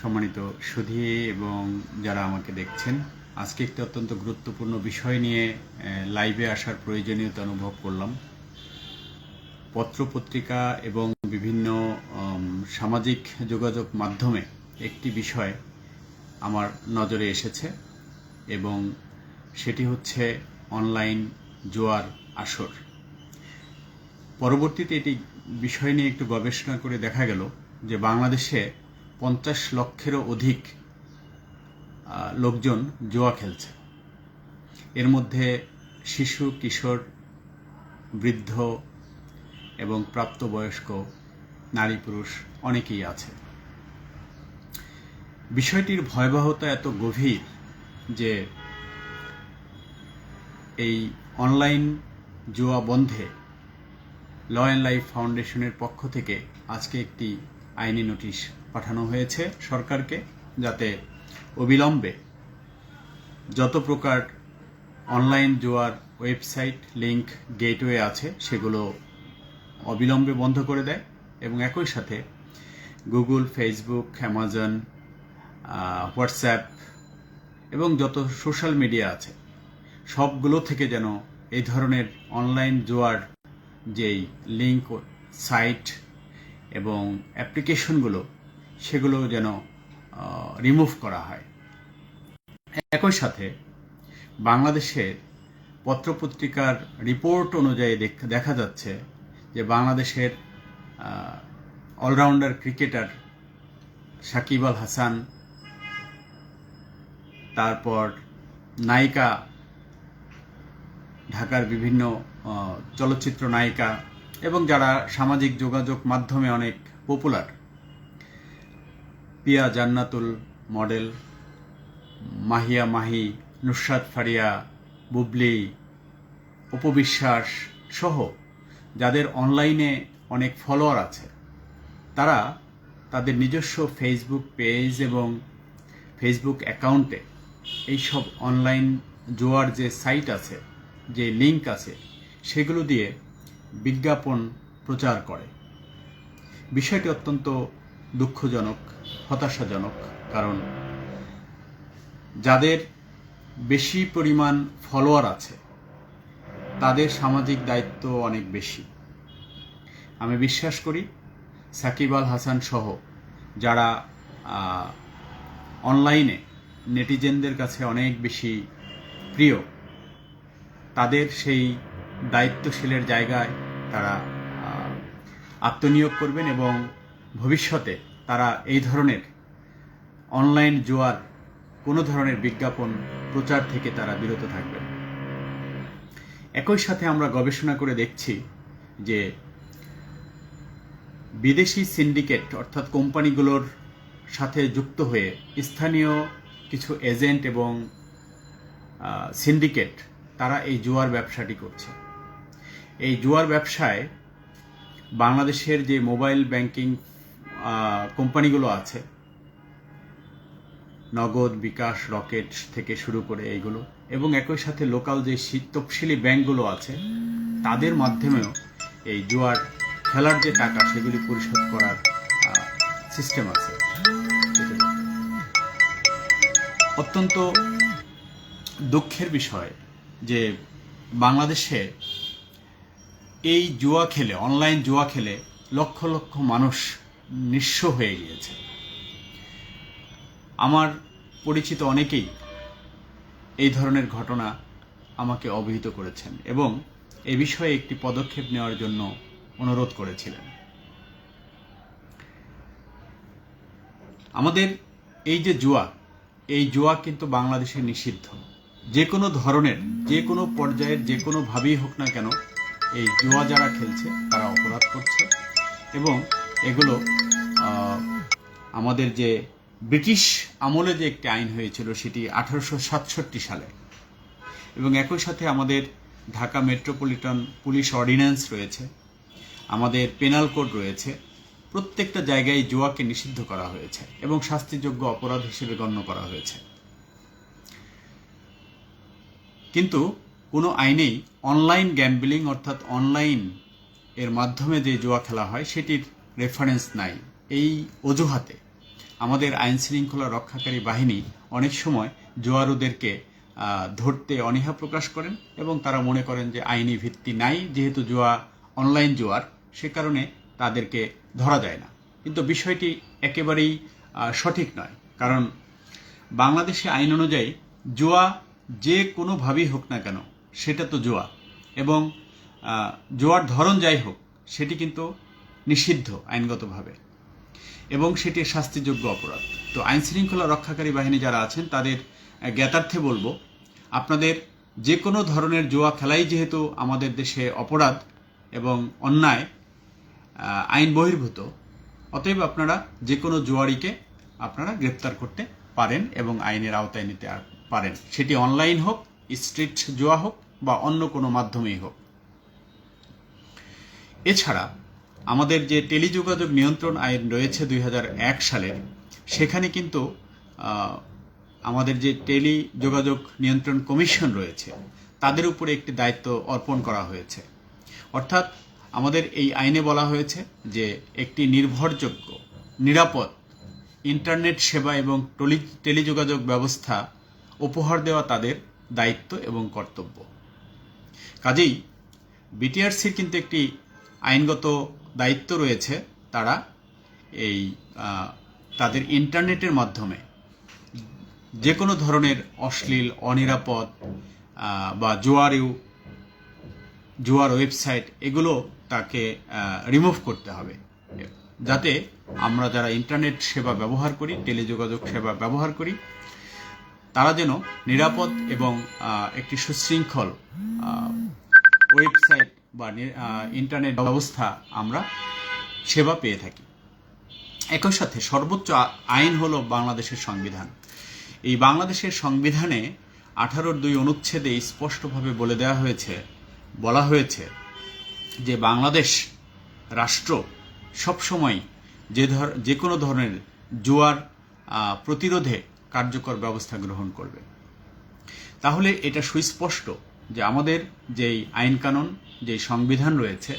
সম্মানিত সুধী এবং যারা আমাকে দেখছেন, আজকে একটি অত্যন্ত গুরুত্বপূর্ণ বিষয় নিয়ে লাইভে আসার প্রয়োজনীয়তা অনুভব করলাম। পত্রপত্রিকা এবং বিভিন্ন সামাজিক যোগাযোগ মাধ্যমে একটি বিষয় আমার নজরে এসেছে এবং সেটি হচ্ছে অনলাইন জোয়ার আসর। পরবর্তীতে এটি বিষয় নিয়ে একটু গবেষণা করে দেখা গেল যে বাংলাদেশে পঞ্চাশ লক্ষেরও অধিক লোকজন জুয়া খেলছে। এর মধ্যে শিশু, কিশোর, বৃদ্ধ এবং প্রাপ্তবয়স্ক, নারী, পুরুষ অনেকেই আছে। বিষয়টির ভয়াবহতা এত গভীর যে এই অনলাইন জুয়া বন্ধে ল অ্যান্ড লাইফ ফাউন্ডেশনের পক্ষ থেকে আজকে একটি আইনি নোটিশ পাঠানো হয়েছে সরকারকে যাতে অবিলম্বে যত প্রকার অনলাইন জুয়ার ওয়েবসাইট লিংক গেটওয়ে আছে সেগুলো অবিলম্বে বন্ধ করে দেয় এবং একই সাথে গুগল, ফেসবুক, অ্যামাজন হোয়াটসঅ্যাপ এবং যত সোশ্যাল মিডিয়া আছে সবগুলো থেকে যেন এই ধরনের অনলাইন জোয়ার যেই লিঙ্ক সাইট এবং অ্যাপ্লিকেশনগুলো সেগুলো যেন রিমুভ করা হয়। একই সাথে বাংলাদেশের পত্রপত্রিকার রিপোর্ট অনুযায়ী দেখ- যাচ্ছে যে বাংলাদেশের অলরাউন্ডার ক্রিকেটার সাকিব আল হাসান, তারপর নায়িকা, ঢাকার বিভিন্ন চলচ্চিত্র নায়িকা এবং যারা সামাজিক যোগাযোগ মাধ্যমে অনেক পপুলার পিয়া জান্নাতুল মডেল, মাহিয়া মাহি, নুসরাত ফারিয়া, বুবলি, উপবিশ্বাস সহ যাদের অনলাইনে অনেক ফলোয়ার আছে, তারা তাদের নিজস্ব ফেসবুক পেজ এবং ফেসবুক অ্যাকাউন্টে এইসব অনলাইন জোয়ার যে সাইট আছে, যে লিংক আছে, সেগুলো দিয়ে বিজ্ঞাপন প্রচার করে। বিষয়টি অত্যন্ত দুঃখজনক। হতাশাজনক, কারণ যাদের বেশি পরিমাণ ফলোয়ার আছে, তাদের সামাজিক দায়িত্ব অনেক বেশি। আমি বিশ্বাস করি সাকিব আল হাসান সহ যারা অনলাইনে নেটিজেনদের কাছে অনেক বেশি প্রিয়, তাদের সেই দায়িত্বশীলের জায়গায় তারা আত্মনিয়োগ করবেন এবং ভবিষ্যতে তারা এই ধরনের অনলাইন জোয়ার, কোনো ধরনের বিজ্ঞাপন প্রচার থেকে তারা বিরত থাকবেন একই সাথে আমরা গবেষণা করে দেখছি যে বিদেশি সিন্ডিকেট অর্থাৎ কোম্পানিগুলোর সাথে যুক্ত হয়ে স্থানীয় কিছু এজেন্ট এবং সিন্ডিকেট, তারা এই জুয়ার ব্যবসাটি করছে। এই জুয়ার ব্যবসায় বাংলাদেশের যে মোবাইল ব্যাংকিং কোম্পানিগুলো আছে। নগদ, বিকাশ, রকেট থেকে শুরু করে এইগুলো। এবং একই সাথে লোকাল যে তফসিলি ব্যাংকগুলো আছে, তাদের মাধ্যমেও এই জুয়ার খেলার যে টাকা, সেগুলি পরিশোধ করার সিস্টেম আছে। অত্যন্ত দুঃখের বিষয় যে বাংলাদেশে এই জুয়া খেলে অনলাইন জুয়া খেলে লক্ষ লক্ষ মানুষ নিঃস্ব হয়ে গিয়েছে। আমার পরিচিত অনেকেই এই ধরনের ঘটনা আমাকে অবহিত করেছেন এবং এ বিষয়ে একটি পদক্ষেপ নেওয়ার জন্য অনুরোধ করেছিলেন। আমাদের এই যে জুয়া, এই জুয়া কিন্তু বাংলাদেশে নিষিদ্ধ। যে কোনো ধরনের, যে কোনো পর্যায়ের, যে কোনোভাবেই হোক না কেন, এই জুয়া যারা খেলছে, তারা অপরাধ করছে এবং এগুলো আমাদের যে ব্রিটিশ আমলে যে একটি আইন হয়েছিল সেটি আঠারোশো সাতষট্টি সালে। এবং একই সাথে আমাদের ঢাকা মেট্রোপলিটন পুলিশ অর্ডিন্যান্স রয়েছে, আমাদের পেনাল কোড রয়েছে, প্রত্যেকটা জায়গায় জুয়াকে নিষিদ্ধ করা হয়েছে এবং শাস্তিযোগ্য অপরাধ হিসেবে গণ্য করা হয়েছে। কিন্তু কোনো আইনেই অনলাইন গ্যাম্বলিং অর্থাৎ অনলাইন এর মাধ্যমে যে জুয়া খেলা হয়, সেটির রেফারেন্স নাই। এই অজুহাতে আমাদের আইন শৃঙ্খলা রক্ষাকারী বাহিনী অনেক সময় জোয়ারুদেরকে ধরতে অনীহা প্রকাশ করেন এবং তারা মনে করেন যে আইনি ভিত্তি নাই, যেহেতু জুয়া অনলাইন জোয়ার, সে কারণে তাদেরকে ধরা যায় না। কিন্তু বিষয়টি একেবারেই সঠিক নয়। কারণ বাংলাদেশে আইন অনুযায়ী জোয়া যে কোনোভাবেই হোক না কেন, সেটা তো জোয়া। এবং জোয়ার ধরন যাই হোক, সেটি কিন্তু নিষিদ্ধ আইনগতভাবে। এবং সেটি শাস্তিযোগ্য অপরাধ। তো আইন শৃঙ্খলা রক্ষাকারী বাহিনী যারা আছেন, তাদের জ্ঞাতার্থে বলব, আপনাদের যে কোনো ধরনের জুয়া খেলাই যেহেতু আমাদের দেশে অপরাধ এবং অন্যায় আইন বহির্ভূত, অতএব আপনারা যে কোনো জুয়ারিকে আপনারা গ্রেপ্তার করতে পারেন এবং আইনের আওতায় নিতে পারেন। সেটি অনলাইন হোক, স্ট্রিট জুয়া হোক বা অন্য কোনো মাধ্যমেই হোক। এছাড়া আমাদের যে টেলিযোগাযোগ নিয়ন্ত্রণ আইন রয়েছে দুই সালের, সেখানে কিন্তু আমাদের যে টেলি যোগাযোগ নিয়ন্ত্রণ কমিশন রয়েছে, তাদের উপরে একটি দায়িত্ব অর্পণ করা হয়েছে। অর্থাৎ আমাদের এই আইনে বলা হয়েছে যে একটি নির্ভরযোগ্য, নিরাপদ ইন্টারনেট সেবা এবং টলি, টেলিযোগাযোগ ব্যবস্থা উপহার দেওয়া তাদের দায়িত্ব এবং কর্তব্য। কাজেই, বিটিআরসির কিন্তু একটি আইনগত দায়িত্ব রয়েছে তারা এই তাদের ইন্টারনেটের মাধ্যমে। যে কোনো ধরনের অশ্লীল, অনিরাপদ বা জোয়ারিউ জুয়ার ওয়েবসাইট, এগুলো তাকে রিমুভ করতে হবে। যাতে আমরা যারা ইন্টারনেট সেবা ব্যবহার করি, টেলিযোগাযোগ সেবা ব্যবহার করি, তারা যেন নিরাপদ এবং একটি সুশৃঙ্খল ওয়েবসাইট বা ইন্টারনেট ব্যবস্থা আমরা সেবা পেয়ে থাকি। একই সাথে সর্বোচ্চ আইন হলো বাংলাদেশের সংবিধান। এই বাংলাদেশের সংবিধানে আঠারোর দুই অনুচ্ছেদে স্পষ্টভাবে বলে দেওয়া হয়েছে, বলা হয়েছে যে বাংলাদেশ রাষ্ট্র সবসময় যে ধর, যে কোনো ধরনের জুয়ার প্রতিরোধে কার্যকর ব্যবস্থা গ্রহণ করবে। তাহলে এটা সুস্পষ্ট। যে আমাদের যেই আইনকানুন, যেই সংবিধান রয়েছে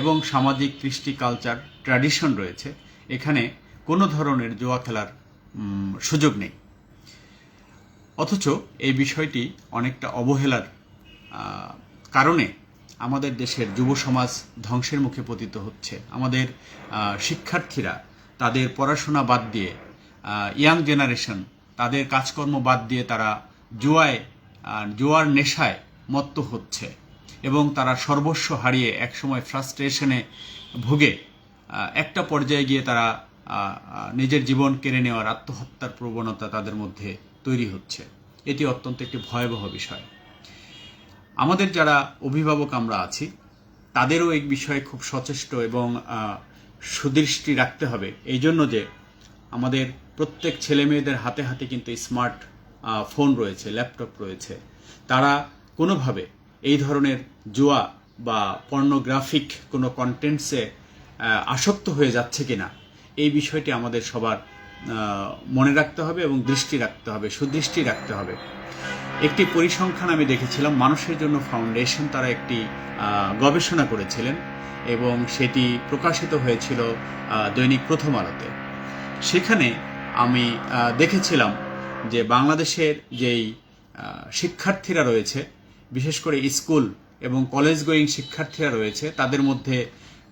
এবং সামাজিক কৃষ্টি কালচার ট্র্যাডিশন রয়েছে, এখানে কোনো ধরনের জুয়া খেলার সুযোগ নেই। অথচ এই বিষয়টি অনেকটা অবহেলার কারণে আমাদের দেশের যুব সমাজ ধ্বংসের মুখে পতিত হচ্ছে। আমাদের শিক্ষার্থীরা তাদের পড়াশোনা বাদ দিয়ে ইয়াং জেনারেশন তাদের কাজকর্ম বাদ দিয়ে তারা জুয়ায় জুয়ার নেশায় মত্ত হচ্ছে এবং তারা সর্বস্ব হারিয়ে একসময় ফ্রাস্ট্রেশনে ভুগে একটা পর্যায়ে গিয়ে তারা নিজের জীবন কেড়ে নেওয়ার আত্মহত্যার প্রবণতা তাদের মধ্যে তৈরি হচ্ছে। এটি অত্যন্ত একটি ভয়াবহ বিষয়। আমাদের যারা অভিভাবক আমরা আছি, তাদেরও এই বিষয়ে খুব সচেষ্ট এবং সুদৃষ্টি রাখতে হবে। এই জন্য যে আমাদের প্রত্যেক ছেলে মেয়েদের হাতে হাতে কিন্তু স্মার্ট ফোন রয়েছে, ল্যাপটপ রয়েছে। তারা কোনোভাবে এই ধরনের জুয়া বা পর্নোগ্রাফিক কোনো কন্টেন্টসে আসক্ত হয়ে যাচ্ছে কিনা, এই বিষয়টি আমাদের সবার মনে রাখতে হবে এবং দৃষ্টি রাখতে হবে, সুদৃষ্টি রাখতে হবে। একটি পরিসংখ্যান আমি দেখেছিলাম, মানুষের জন্য ফাউন্ডেশন তারা একটি গবেষণা করেছিলেন এবং সেটি প্রকাশিত হয়েছিল দৈনিক প্রথম আলোতে। সেখানে আমি দেখেছিলাম যে বাংলাদেশের যেই শিক্ষার্থীরা রয়েছে বিশেষ করে স্কুল এবং কলেজ গোয়িং শিক্ষার্থীরা রয়েছে, তাদের মধ্যে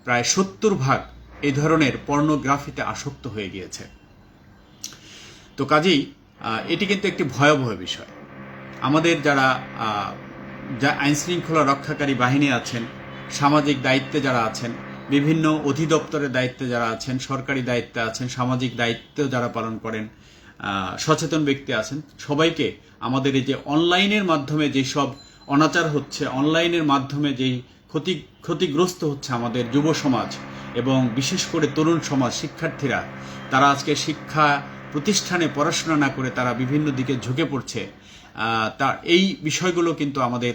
প্রায় সত্তর ভাগ এই ধরনের পর্নোগ্রাফিতে আসক্ত হয়ে গিয়েছে। তো কাজেই এটি কিন্তু একটি ভয়াবহ বিষয়। আমাদের যারা যা আইন শৃঙ্খলা রক্ষাকারী বাহিনী আছেন, সামাজিক দায়িত্বে যারা আছেন, বিভিন্ন অধিদপ্তরের দায়িত্বে যারা আছেন, সরকারি দায়িত্বে আছেন, সামাজিক দায়িত্ব যারা পালন করেন সচেতন ব্যক্তি আছেন, সবাইকে আমাদের এই যে অনলাইনের মাধ্যমে যেসব অনাচার হচ্ছে, অনলাইনের মাধ্যমে যেই ক্ষতি, ক্ষতিগ্রস্ত হচ্ছে আমাদের যুব সমাজ এবং বিশেষ করে তরুণ সমাজ, শিক্ষার্থীরা, তারা আজকে শিক্ষা প্রতিষ্ঠানে পড়াশোনা না করে তারা বিভিন্ন দিকে ঝুঁকে পড়ছে। তা, এই বিষয়গুলো কিন্তু আমাদের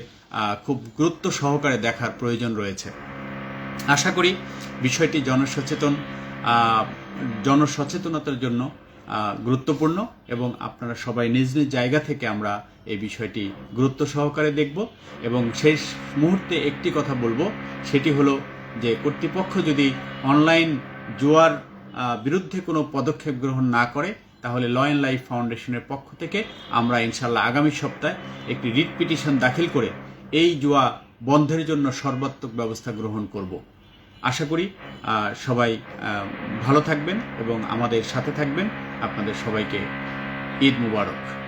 খুব গুরুত্ব সহকারে দেখার প্রয়োজন রয়েছে। আশা করি বিষয়টি জনসচেতন জনসচেতনতার জন্য গুরুত্বপূর্ণ এবং আপনারা সবাই নিজ নিজ জায়গা থেকে আমরা এই বিষয়টি গুরুত্ব সহকারে দেখব এবং শেষ মুহূর্তে একটি কথা বলব, সেটি হলো যে কর্তৃপক্ষ যদি অনলাইন জুয়ার বিরুদ্ধে কোনো পদক্ষেপ গ্রহণ না করে, তাহলে ল অ্যান্ড লাইফ ফাউন্ডেশনের পক্ষ থেকে আমরা ইনশাল্লাহ আগামী সপ্তাহে একটি রিট পিটিশন দাখিল করে এই জুয়া বন্ধের জন্য সর্বাত্মক ব্যবস্থা গ্রহণ করব। আশা করি সবাই ভালো থাকবেন এবং আমাদের সাথে থাকবেন। আপনাদের সবাইকে ঈদ মুবারক।